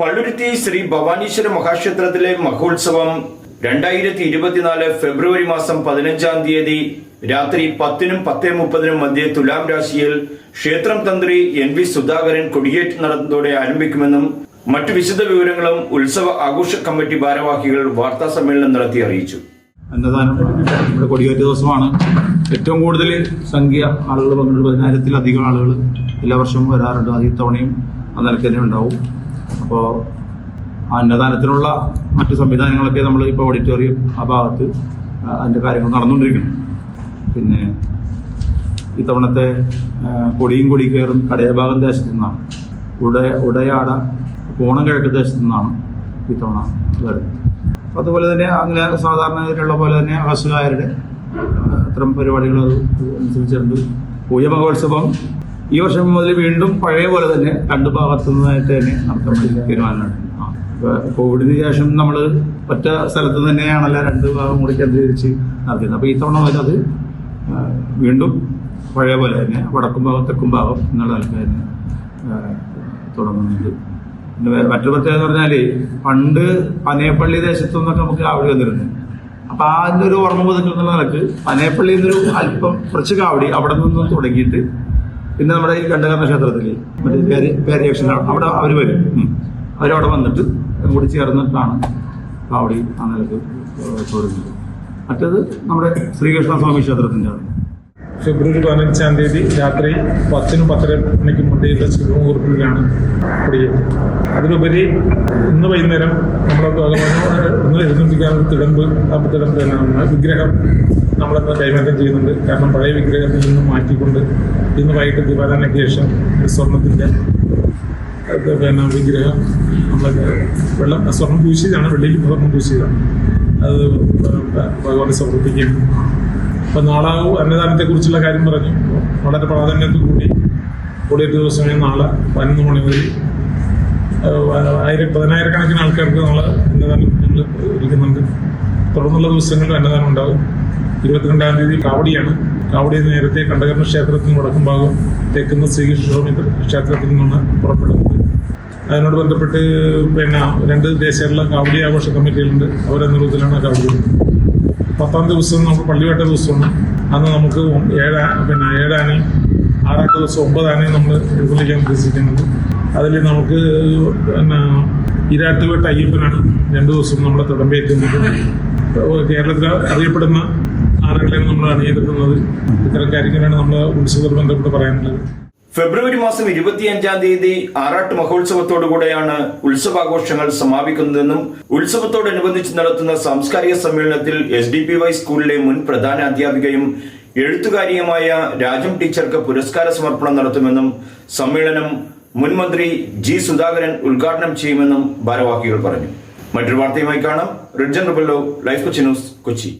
പള്ളുരുത്തി ശ്രീ ഭവാനീശ്വര മഹാക്ഷേത്രത്തിലെ മഹോത്സവം രണ്ടായിരത്തി ഇരുപത്തിനാല് ഫെബ്രുവരി മാസം പതിനഞ്ചാം തീയതി രാത്രി പത്തിനും പത്തേ മുപ്പതിനും മധ്യേ തുലാം രാശിയിൽ ക്ഷേത്രം തന്ത്രി എൻ വി സുധാകരൻ കൊടിയേറ്റ് നടന്നതോടെ ആരംഭിക്കുമെന്നും മറ്റു വിശദ വിവരങ്ങളും ഉത്സവ ആഘോഷ കമ്മിറ്റി ഭാരവാഹികൾ വാർത്താ സമ്മേളനം നടത്തി അറിയിച്ചു. അന്നദാനം നമ്മുടെ കൊടിയേറ്റ ദിവസമാണ്. ഏറ്റവും കൂടുതൽ സംഖ്യ ആളുകൾ പതിനായിരത്തിലധികം ആളുകൾ എല്ലാ വർഷവും വരാറുണ്ട്. അത് തവണയും ആ തന്നെ ഉണ്ടാവും. അപ്പോൾ അന്നദാനത്തിനുള്ള മറ്റു സംവിധാനങ്ങളൊക്കെ നമ്മൾ ഇപ്പോൾ ഓഡിറ്റോറിയം ആ ഭാഗത്ത് അതിന്റെ കാര്യങ്ങൾ നടന്നുകൊണ്ടിരിക്കുന്നു. പിന്നെ ഇത്തവണത്തെ കൊടിയും കൊടി കയറും കടയഭാഗം ദേശത്തു നിന്നാണ്. ഉട ഉടയാട കോണം കിഴക്ക് ദേശത്തു നിന്നാണ് ഇത്തവണ വരുന്നത്. അതുപോലെ തന്നെ അങ്ങനെ സാധാരണ പോലെ തന്നെ ആകാശകാരുടെ അത്തരം പരിപാടികൾ അത് അനുസരിച്ചുണ്ട് പൂയ മഹോത്സവം ഈ വർഷം മുതൽ വീണ്ടും പഴയ പോലെ തന്നെ രണ്ടു ഭാഗത്തു നിന്നായിട്ട് തന്നെ നടത്താൻ തീരുമാനമാണ് കോവിഡിന് ശേഷം നമ്മൾ ഒറ്റ സ്ഥലത്ത് തന്നെയാണല്ലോ രണ്ട് ഭാഗം കൂടി കേന്ദ്രീകരിച്ച് നടത്തിയത്. അപ്പോൾ ഈ തവണ അത് വീണ്ടും പഴയ പോലെ തന്നെ വടക്കും ഭാഗം തെക്കും ഭാഗം എന്നുള്ള നിലയ്ക്ക് തന്നെ തുടങ്ങുന്നുണ്ട്. മറ്റൊരു പ്രത്യേകത എന്ന് പറഞ്ഞാൽ പണ്ട് പനയപ്പള്ളി ദേശത്തു നിന്നൊക്കെ നമുക്ക് കാവടി വന്നിരുന്നു. അപ്പൊ ആ ഒരു ഓർമ്മ പുതുക്കൽ നിലയ്ക്ക് പനയപ്പള്ളിയിൽ നിന്നൊരു അല്പം കുറച്ച് കാവടി അവിടെ നിന്ന് തുടങ്ങിയിട്ട് പിന്നെ നമ്മുടെ ഈ കണ്ടകർണ ക്ഷേത്രത്തിൽ മറ്റേ പേരി പേരിയക്ഷൻ അവിടെ അവർ വരും. അവരവിടെ വന്നിട്ട് കൂടി ചേർന്നിട്ടാണ് കാവടി ആ നിലയ്ക്ക് തുടങ്ങുന്നത് മറ്റത് നമ്മുടെ ശ്രീകൃഷ്ണ സ്വാമി ക്ഷേത്രത്തിന്റെ ആണ് ഫെബ്രുവരി പതിനഞ്ചാം തീയതി രാത്രി പത്തിനും പത്തര മണിക്ക് മുണ്ടയിലെ ശുഭമുഹൂർത്തത്തിലാണ് കുടിയേറ്റം. അതിലുപരി ഇന്ന് വൈകുന്നേരം നമ്മളെ എഴുന്നള്ളിക്കാനുള്ള തിടമ്പ് ആ തിടമ്പ് തന്നെയാണ് വിഗ്രഹം നമ്മളിന്ന് കൈമാറ്റം ചെയ്യുന്നുണ്ട്. കാരണം പഴയ വിഗ്രഹത്തിൽ നിന്ന് മാറ്റിക്കൊണ്ട് ഇന്ന് വൈകിട്ട് ദീപാരാധനയ്ക്ക് ശേഷം സ്വർണത്തിന്റെ പിന്നെ വിഗ്രഹം നമ്മൾ വെള്ളം സ്വർണം പൂശിയതാണ് വെള്ളിയിൽ സ്വർണം പൂശിയതാണ്. അത് ഭഗവാനെ സമർപ്പിക്കുകയാണ്. അപ്പം നാളെ അന്നദാനത്തെക്കുറിച്ചുള്ള കാര്യം പറഞ്ഞു. വളരെ പ്രാധാന്യത്തിൽ കൂടി കൂടിയൊരു ദിവസമേ നാളെ പതിനൊന്ന് മണി ഏഹ്, ആയിരം പതിനായിരക്കണക്കിന് ആൾക്കാർക്ക് നമ്മൾ അന്നദാനം ഞങ്ങൾ ഇരിക്കുന്നുണ്ട് തുടർന്നുള്ള ദിവസങ്ങളിൽ അന്നദാനം ഉണ്ടാകും ഇരുപത്തിരണ്ടാം തീയതി കാവടിയാണ്. കാവടി നേരത്തെ കണ്ടകർണ ക്ഷേത്രത്തിന് വടക്കും ഭാഗം തെക്കുന്ന ശ്രീകൃഷ്ണസ്വാമി ക്ഷേത്രത്തിൽ നിന്നാണ് പുറപ്പെടുന്നത്. അതിനോട് ബന്ധപ്പെട്ട് പിന്നെ രണ്ട് ദേശീയ കാവടി ആഘോഷ കമ്മിറ്റികളുണ്ട്. അവരെ നേതൃത്വത്തിലാണ് കാവടി പത്താം ദിവസം നമുക്ക് പള്ളിവേട്ട ദിവസമാണ്. അന്ന് നമുക്ക് ഏഴ് പിന്നെ ഏഴാനയും ആറാമത്തെ ദിവസം ഒമ്പതാനയും നമ്മൾ എഴുന്നള്ളിക്കാൻ ഉദ്ദേശിക്കുന്നത്. അതിൽ നമുക്ക് പിന്നെ ഇരാട്ടുപേട്ട അയ്യപ്പനാണ് രണ്ടു ദിവസം നമ്മളെ തിടമ്പേറ്റുന്നത് കേരളത്തിൽ അറിയപ്പെടുന്ന ആനകളെയാണ് നമ്മൾ അണിയെടുക്കുന്നത് ഇത്തരം കാര്യങ്ങളാണ് നമ്മൾ ഉത്സവത്തോട് ബന്ധപ്പെട്ട് പറയാനുള്ളത്. ഫെബ്രുവരി മാസം ഇരുപത്തിയഞ്ചാം തീയതി ആറാട്ട് മഹോത്സവത്തോടുകൂടെയാണ് ഉത്സവാഘോഷങ്ങൾ സമാപിക്കുന്നതെന്നും ഉത്സവത്തോടനുബന്ധിച്ച് നടത്തുന്ന സാംസ്കാരിക സമ്മേളനത്തിൽ എസ് ഡി പി വൈ സ്കൂളിലെ മുൻ പ്രധാന അധ്യാപികയും എഴുത്തുകാരിയുമായ രാജം ടീച്ചർക്ക് പുരസ്കാര സമർപ്പണം നടത്തുമെന്നും സമ്മേളനം മുൻ മന്ത്രി ജി സുധാകരൻ ഉദ്ഘാടനം ചെയ്യുമെന്നും ഭാരവാഹികൾ പറഞ്ഞു. മറ്റൊരു വാർത്തയുമായി കാണാം. റിഡ്ജൻ റുബല്ലോ ലൈഫ് കൊച്ചി ന്യൂസ് കൊച്ചി.